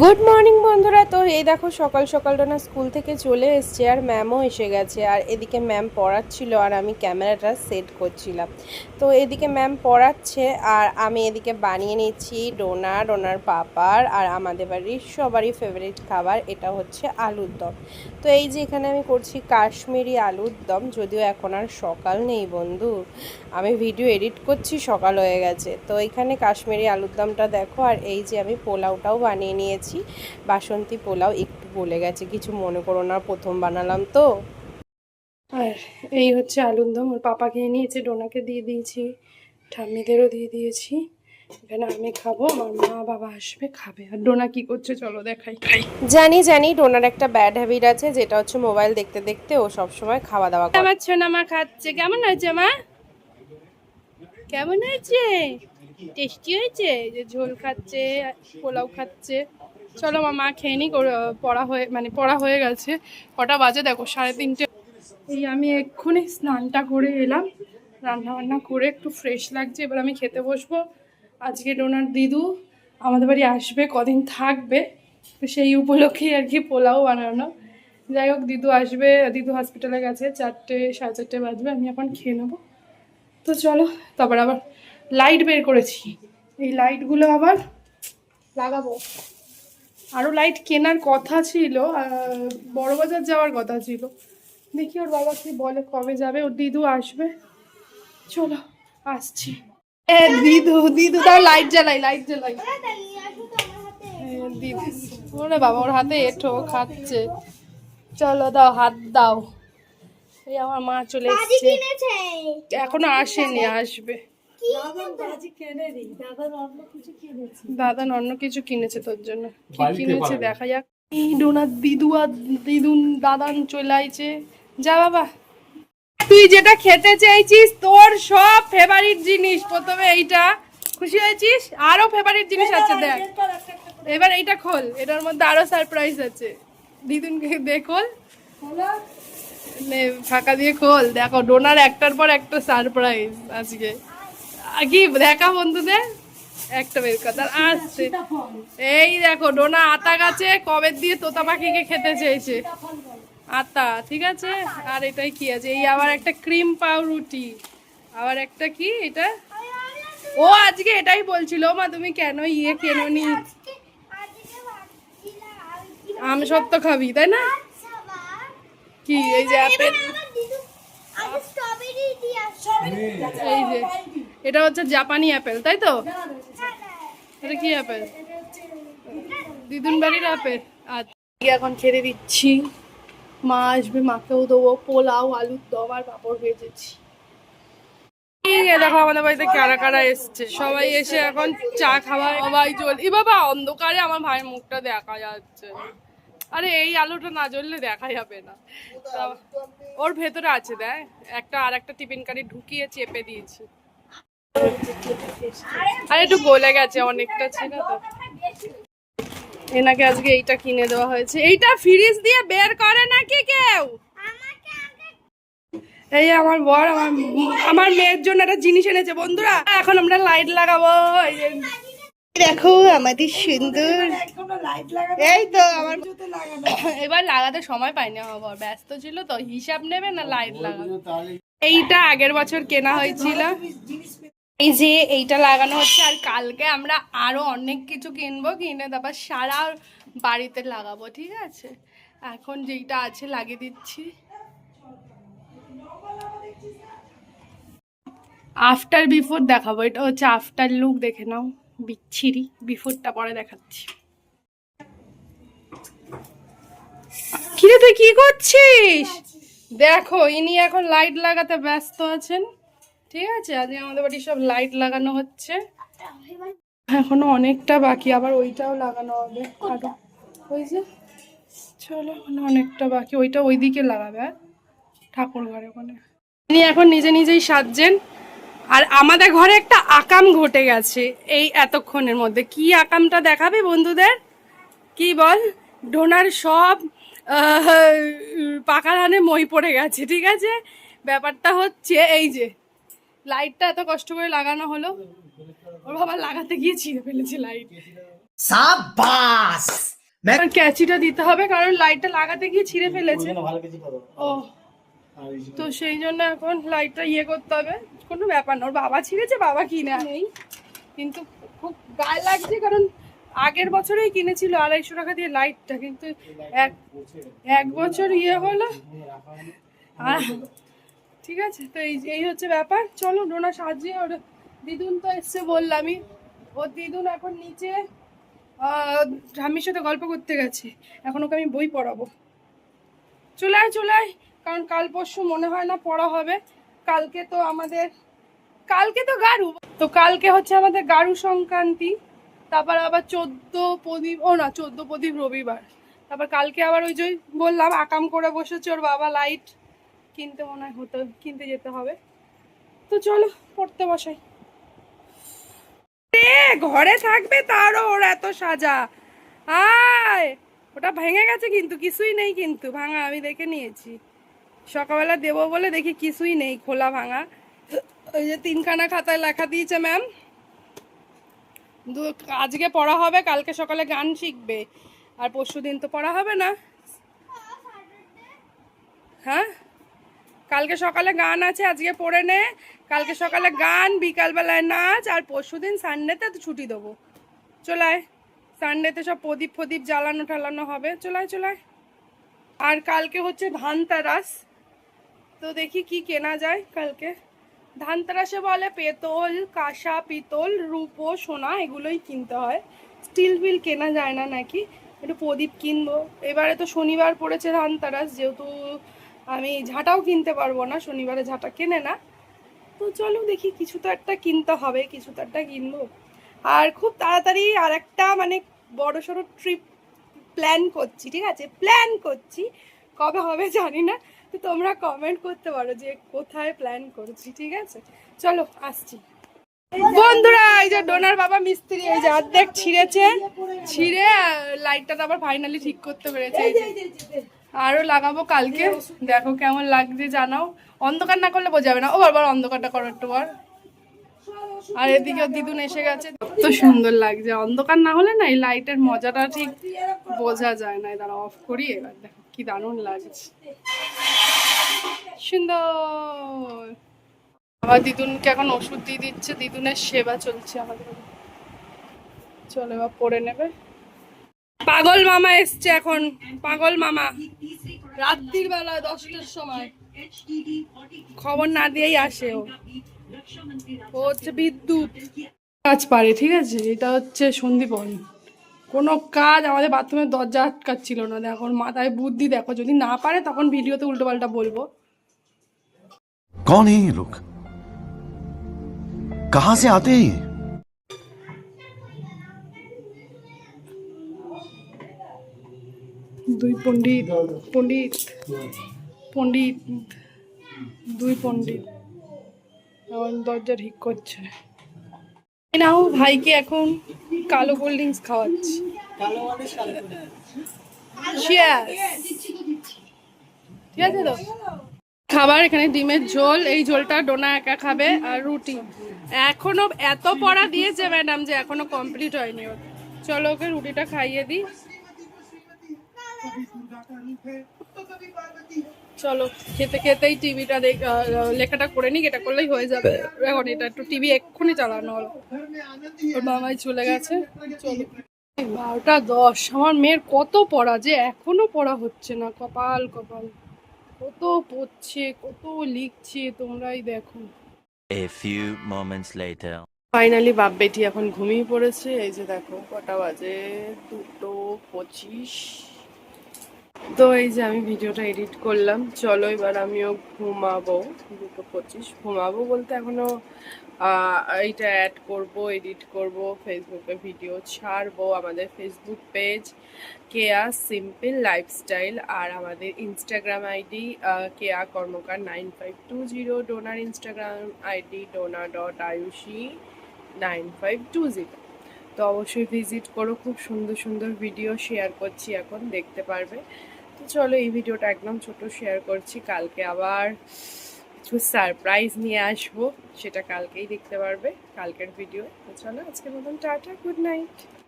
Good morning বন্ধুরা। তো এই দেখো, সকাল সকালটা না স্কুল থেকে চলে এসছে আর ম্যামও এসে গেছে। আর এদিকে ম্যাম পড়াচ্ছিল আর আমি ক্যামেরাটা সেট করছিলাম। তো এদিকে ম্যাম পড়াচ্ছে আর আমি এদিকে বানিয়ে নিচ্ছি ডোনা, ডোনার পাপার আর আমাদের বাড়ির সবারই ফেভারিট খাবার, এটা হচ্ছে আলুর দম। তো এই যে এখানে আমি করছি কাশ্মীরি আলুর দম, যদিও এখন আর সকাল নেই বন্ধু। আমি ভিডিও এডিট করছি, সকাল হয়ে গেছে। তো এখানে কাশ্মীরি আলুর দমটা দেখো, আর এই যে আমি পোলাওটাও বানিয়ে নিয়েছি। বাসন্তী পোলাও একটু বলে গেছে কিছু মনে করো না প্রথম বানালাম তো। আর এই হচ্ছে আলুর দম ওর পাপা খেয়ে নিয়েছে ডোনাকে দিয়ে দিয়েছি ঠাম্মিদেরও দিয়ে দিয়েছি। এখানে আমি খাব আমার মা বাবা আসবে খাবে। আর ডোনা কি করছে চলো দেখাই। জানি জানি ডোনার একটা ব্যাড হ্যাবিট আছে যেটা হচ্ছে মোবাইল দেখতে দেখতে ও সব সময় খাওয়া দাওয়া করে। আমার ছোনা মা খাচ্ছে। কেমন হয়েছে মা? কেমন হয়েছে? টেস্টি হয়েছে? যে ঝোল খাচ্ছে পোলাও খাচ্ছে। চলো মা মা খেয়ে নি পড়া হয়ে মানে পড়া হয়ে গেছে। কটা বাজে দেখো, সাড়ে তিনটে। এই আমি এক্ষুনি স্নানটা করে এলাম রান্না বান্না করে একটু ফ্রেশ লাগছে, এবার আমি খেতে বসবো। আজকে ডোনার দিদু আমাদের বাড়ি আসবে, কদিন থাকবে, তো সেই উপলক্ষেই আর কি পোলাও বানানো। যাই হোক, দিদু আসবে, দিদু হসপিটালে গেছে, চারটে, সাড়ে চারটে বাজবে, আমি এখন খেয়ে নেব। তো চলো, তারপর আবার লাইট বের করেছি। এই লাইটগুলো আবার লাগাবো। আরও লাইট কেনার কথা ছিল বড়বাজার যাওয়ার কথা ছিল। দেখি ওর বাবা কি বলে কবে যাবে? ওর দিদু আসবে। চলো আসছি। দিদু দিদু তাও লাইট জ্বালাই লাইট জ্বালাই। দিদু ওরে বাবা ওর হাতে এঠো খাচ্ছে। চলো দাও হাত দাও। এই আমার মা চলে এসছে। এখনও আসেনি আসবে। দাদা অন্য কিছু কিনেছে। তোর জন্য। কি কিনেছে দেখা যাক। এই ডোনার দিদু আর দিদুন দাদান চলে আইছে। যা বাবা। তুই যেটা খেতে চাইছিস তোর সব ফেভারিট জিনিস। প্রথমে এইটা। খুশি হয়েছিস? আরও ফেভারিট জিনিস আছে দেখ। এবার এইটা খোল। এটার মধ্যে আরও সারপ্রাইজ আছে। দিদুনকে দে খোল। ফাঁকা দিয়ে খোল। দেখো ডোনার একটার পর একটা সারপ্রাইজ আজকে। কি দেখা বন্ধুদের? একটা বের কথা আসছে। এই দেখো ডোনা আতা গাছে কবে দিয়ে তোতা পাখিকে খেতে চেয়েছে। আতা ঠিক আছে? আর এটাই কি আছে? এই আবার একটা ক্রিম পাউরুটি। আবার একটা কি এটা? ও আজকে এটাই বলছিল মা তুমি কেন ইয়ে কেন নি আম সত্য খাবি তাই না? কি এই যে আপেল? এই যে। এটা হচ্ছে জাপানি অ্যাপেল, তাই তো? এটা কি অ্যাপেল? দিদুন বাড়ির আপেল আচ্ছা এখন খেতে দিচ্ছি। মা আসবে, মাকেও দেবো। পোলাও, আলুর দম আর পাঁপড় ভেজেছি। দেখো, আমাদের বাড়িতে কারা কারা এসছে। সবাই এসে এখন চা খাওয়া, সবাই চল ই বাবা, অন্ধকারে আমার ভাইয়ের মুখটা দেখা যাচ্ছে। আরে, এই আলুটা না জ্বললে দেখা যাবে না। ওর ভেতরে আছে, দেখ। একটা আর একটা টিফিন কারি ঢুকিয়ে চেপে দিয়েছি। আর একটু গলে গেছে, অনেকটা ছিল তো। এনাকে আজকে এইটা কিনে দেওয়া হয়েছে। এইটা ফ্রিজ দিয়ে বের করে নাকি কেউ? এই আমার বর, আমার আমার মেয়ের জন্য একটা জিনিস এনেছে, বন্ধুরা। এখন আমরা লাইট লাগাবো। দেখো, আমাদের সুন্দর। এই তো, আমার এবার লাগাতে সময় পাইনি আমার বর। ব্যস্ত ছিল তো, হিসাব নেবে না লাইট লাগাবে এইটা আগের বছর কেনা হয়েছিল। এই যে এইটা লাগানো হচ্ছে, আর কালকে আমরা আরও অনেক কিছু কিনবো, কিনে তারপর সারা বাড়িতে লাগাবো, ঠিক আছে? এখন যেইটা আছে লাগিয়ে দিচ্ছি। আফটার বিফোর দেখাবো, এটা হচ্ছে আফটার লুক দেখে নাও, বিচ্ছিরি বিফোরটা পরে দেখাচ্ছি। তুই কি করছিস? দেখো, ইনি এখন লাইট লাগাতে ব্যস্ত আছেন। ঠিক আছে, আজকে আমাদের বাড়ি সব লাইট লাগানো হচ্ছে। এখনও অনেকটা বাকি, আবার ওইটাও লাগানো হবে। ওই যে, চলো, এখনও অনেকটা বাকি, ওইটা ওই দিকে লাগাবে হ্যাঁ? ঠাকুর ঘরে ওখানে। তিনি এখন নিজে নিজেই সাজছেন। আর আমাদের ঘরে একটা আকাম ঘটে গেছে এই এতক্ষণের মধ্যে। কি আকামটা দেখাবে বন্ধুদের? কি বল? ডোনার সব পাকা ধানে মই পড়ে গেছে, ঠিক আছে? ব্যাপারটা হচ্ছে এই যে লাইটটা এত কষ্ট করে লাগানো হলো। ওর বাবা লাগাতে গিয়ে ছিঁড়ে ফেলেছে লাইট সাবাস ক্যাচিটা দিতে হবে কারণ লাইটটা লাগাতে গিয়ে ছিঁড়ে ফেলেছে। ও তো সেই জন্য এখন লাইটটা ইয়ে করতে হবে। কোনো ব্যাপার না ওর বাবা ছিঁড়েছে বাবা কিনে নেই। কিন্তু খুব গায়ে লাগছে কারণ আগের বছরেই কিনেছিল আড়াইশো টাকা দিয়ে লাইটটা কিন্তু এক এক বছর ইয়ে হলো। আর ঠিক আছে? তো এই এই হচ্ছে ব্যাপার। চলো ডোনা সাজিয়ে ওর দিদুন তো এসছে বললামই। ওর দিদুন এখন নিচে ঠাম্মির সাথে গল্প করতে গেছে। এখন ওকে আমি বই পড়াবো। চলে আয় চলে আয়। কারণ কাল পরশু মনে হয় না পড়া হবে। কালকে তো আমাদের, কালকে তো গারু। তো কালকে হচ্ছে আমাদের গারু সংক্রান্তি। তারপর আবার চোদ্দ প্রদীপ, ও না, চোদ্দ প্রদীপ রবিবার। তারপর কালকে আবার ওই যে বললাম, আকাম করে বসেছে ওর বাবা, লাইট। কিনতে মনে হয় হতো কিনতে যেতে হবে। তো চলো, পড়তে বসাই। ঘরে থাকবে তারও ওর এত সাজা। আয়, ওটা ভেঙে গেছে কিন্তু, কিছুই নেই কিন্তু, ভাঙা, আমি দেখে নিয়েছি। সকালবেলা দেবো বলে দেখি কিছুই নেই, খোলা ভাঙা। ওই যে তিনখানা খাতায় লেখা দিয়েছে, ম্যাম। আজকে পড়া হবে, কালকে সকালে গান শিখবে। আর পরশু দিন তো পড়া হবে না। হ্যাঁ? কালকে সকালে গান আছে, আজকে পড়ে নে। কালকে সকালে গান, বিকালবেলায় নাচ, আর পরশু দিন সানডেতে তো ছুটি দেবো। চলায়, সানডেতে সব প্রদীপ ফদীপ জ্বালানো ঠালানো হবে। চলায় চলায়। আর কালকে হচ্ছে ধানতেরাস। তো দেখি কি কেনা যায় কালকে। ধানতেরাসে বলে পেতল, কাঁসা, পিতল, রূপো, সোনা, এগুলোই কিনতে হয়। স্টিল বিল কেনা যায় না নাকি? একটু প্রদীপ কিনবো। এবারে তো শনিবার পড়েছে ধানতেরাস, যেহেতু আমি ঝাঁটাও কিনতে পারব না, শনিবারে ঝাঁটা কেনে না। তো চলো দেখি, কিছু তো একটা কিনতে হবে, কিছু তো একটা কিনবো। আর খুব তাড়াতাড়ি আর একটা মানে বড় সড়ো ট্রিপ প্ল্যান করছি, ঠিক আছে? প্ল্যান করছি। কবে হবে জানি না, তো তোমরা কমেন্ট করতে পারো যে কোথায় প্ল্যান করছি, ঠিক আছে? চলো, আসছি। বন্ধুরা, এই যে ডোনার বাবা মিস্ত্রি, এই যে অর্ধেক ছিঁড়েছে। ছিঁড়ে লাইটটা তো আবার ফাইনালি ঠিক করতে পেরেছে। এই যে। আরও লাগাবো কালকে। দেখো কেমন লাগছে জানাও। অন্ধকার না করলে বোঝাবে না। ও বারবার অন্ধকারটা করো একটু বার আর এদিকে দিদুন এসে গেছে। তো সুন্দর লাগছে। অন্ধকার না হলে না এই লাইটের মজাটা ঠিক বোঝা যায় না। দাঁড়া অফ করি। এবার দেখো কি দারুণ লাগছে। সুন্দর। আমার দিদুনকে এখন ওষুধ দিয়ে দিচ্ছে। দিদুনের সেবা চলছে আমাদের। চলে এবার পড়ে নেবে। পাগল মামা এসছে এখন। পাগল মামা। রাত্রির বেলা দশটার সময়। খবর না দিয়েই আসে ও। ও হচ্ছে বিদ্যুৎ। কাজ পারে, ঠিক আছে? এটা হচ্ছে সন্দীপন কোনো কাজ আমাদের বাথরুমের দরজা আটকাচ্ছিল না। দেখো মাথায় বুদ্ধি দেখো। যদি না পারে, তখন ভিডিওতে উল্টোপাল্টা বলব। কন এই লোক কাহা সে আতে হ্যাঁ দুই পণ্ডিত পণ্ডিত পণ্ডিত, দুই পণ্ডিত। এখন দরজা ঠিক করছে। নাও, ভাইকে এখন কালো কোল্ড ড্রিঙ্কস খাওয়াচ্ছি! ঠিক আছে তো? খাবার এখানে, ডিমের ঝোল, এই ঝোলটা ডোনা একা খাবে আর রুটি। এখনও এত পড়া দিয়েছে ম্যাডাম যে এখনও কমপ্লিট হয়নি চলো ওকে রুটিটা খাইয়ে দিই। চলো খেতে খেতেই টিভিটা দেখ লেখাটা করে নি এটা করলেই হয়ে যাবে। এখন এটা একটু টিভি এক্ষুনি চালানো হলো। ওর মামাই চলে গেছে। চলো। বারোটা দশ। আমার মেয়ের কত পড়া যে এখনও পড়া হচ্ছে না কপাল কপাল। কত পড়ছে কত লিখছে তোমরাই দেখো। A few moments later. Finally বাপ বেটি এখন ঘুমিয়ে পড়েছে। এই যে দেখো কটা বাজে? দুটো পঁচিশ। তো এই যে আমি ভিডিওটা এডিট করলাম, চলো এবার আমিও ঘুমাবো, দুটো পঁচিশ। ঘুমাবো বলতে এখনও এইটা অ্যাড করব এডিট করব ফেসবুকে ভিডিও ছাড়বো, আমাদের Facebook page Keya simple lifestyle আর আমাদের Instagram ID Keya Karmakar nine five two zero donor Instagram ID Dona dot Ayushi nine five two zero তো অবশ্যই ভিজিট করো। খুব সুন্দর সুন্দর ভিডিও শেয়ার করছি এখন, দেখতে পারবে। তো চলো এই ভিডিওটা একদম ছোট শেয়ার করছি। কালকে আবার কিছু সারপ্রাইজ নিয়ে আসব, সেটা কালকেই দেখতে পারবে, কালকের ভিডিও তো চলো আজকের মতন টাটা গুড নাইট